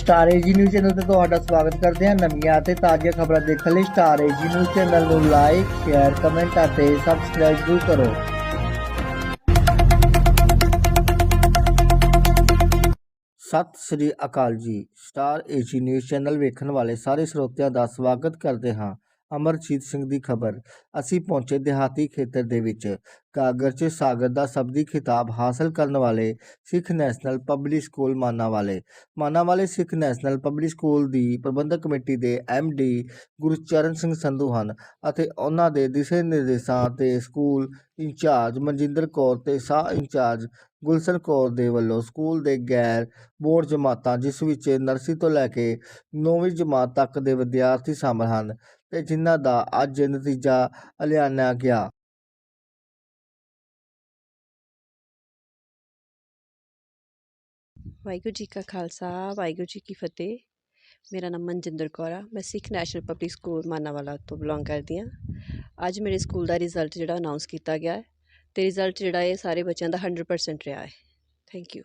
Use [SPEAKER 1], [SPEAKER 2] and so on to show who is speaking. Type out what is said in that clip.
[SPEAKER 1] Star AG news channel ਤੇ ਤੁਹਾਡਾ ਸਵਾਗਤ ਕਰਦੇ ਹਾਂ ਨਵੀਆਂ ਅਤੇ ਤਾਜ਼ੀਆਂ ਖਬਰਾਂ ਦੇਖਣ ਲਈ star A G news channel ਨੂੰ ਲਾਈਕ ਸ਼ੇਅਰ ਕਮੈਂਟ ਅਤੇ ਸਬਸਕ੍ਰਾਈਬ ਜ਼ਰੂਰ ਕਰੋ। ਸਤਿ ਸ੍ਰੀ ਅਕਾਲ ਜੀ। ਸਟਾਰ ਏਜੀ ਨਿਊਜ਼ ਚੈਨਲ ਵੇਖਣ ਵਾਲੇ ਸਾਰੇ ਸਰੋਤਿਆਂ ਦਾ ਸਵਾਗਤ ਕਰਦੇ ਹਾਂ। ਅਮਰਜੀਤ ਸਿੰਘ ਦੀ ਖਬਰ। ਅਸੀਂ ਪਹੁੰਚੇ ਦਿਹਾਤੀ ਖੇਤਰ ਦੇ ਵਿੱਚ। ਕਾਗਰ 'ਚ ਸਾਗਰ ਦਾ ਸਬਦੀ ਖਿਤਾਬ ਹਾਸਲ ਕਰਨ ਵਾਲੇ Sikh national public school Manawale. Manawale Sikh national public school ਦੀ ਪ੍ਰਬੰਧਕ ਕਮੇਟੀ ਦੇ ਡੀ ਗੁਰਚਰਨ ਸਿੰਘ ਸੰਧੂ ਹਨ ਅਤੇ ਉਹਨਾਂ ਦੇ ਦਿਸ਼ਾ ਨਿਰਦੇਸ਼ਾਂ ਤੇ ਸਕੂਲ ਇੰਚਾਰਜ ਮਨਜਿੰਦਰ ਕੌਰ ਤੇ ਸਾਹ ਇੰਚਾਰਜ ਗੁਲਸ਼ਨ ਕੌਰ ਦੇ ਵੱਲੋਂ ਸਕੂਲ ਦੇ ਗੈਰ ਬੋਰਡ ਜਮਾਤਾਂ, ਜਿਸ ਵਿੱਚ ਨਰਸਰੀ ਤੋਂ ਲੈ ਕੇ 9ਵੀਂ ਜਮਾਤ ਤੱਕ ਦੇ ਵਿਦਿਆਰਥੀ ਸ਼ਾਮਲ ਹਨ। ਤੇ ਜਿਨ੍ਹਾਂ ਦਾ ਅੱਜ ਨਤੀਜਾ ਐਲਾਨਿਆ ਗਿਆ।
[SPEAKER 2] ਵਾਹਿਗੁਰੂ ਜੀ ਕਾ ਖਾਲਸਾ, ਵਾਹਿਗੁਰੂ ਜੀ ਕੀ ਫਤਿਹ। ਮੇਰਾ ਨਾਮ ਮਨਜਿੰਦਰ ਕੌਰ ਆ। ਮੈਂ Sikh national public school Manawala ਤੋਂ ਬਿਲੋਂਗ ਕਰਦੀ ਹਾਂ। ਅੱਜ ਮੇਰੇ ਸਕੂਲ ਦਾ ਰਿਜ਼ਲਟ ਜਿਹੜਾ ਅਨਾਉਂਸ ਕੀਤਾ ਗਿਆ ਹੈ ਤੇ ਰਿਜ਼ਲਟ ਜਿਹੜਾ ਇਹ ਸਾਰੇ ਬੱਚਿਆਂ ਦਾ 100% ਰਿਹਾ ਹੈ। Thank you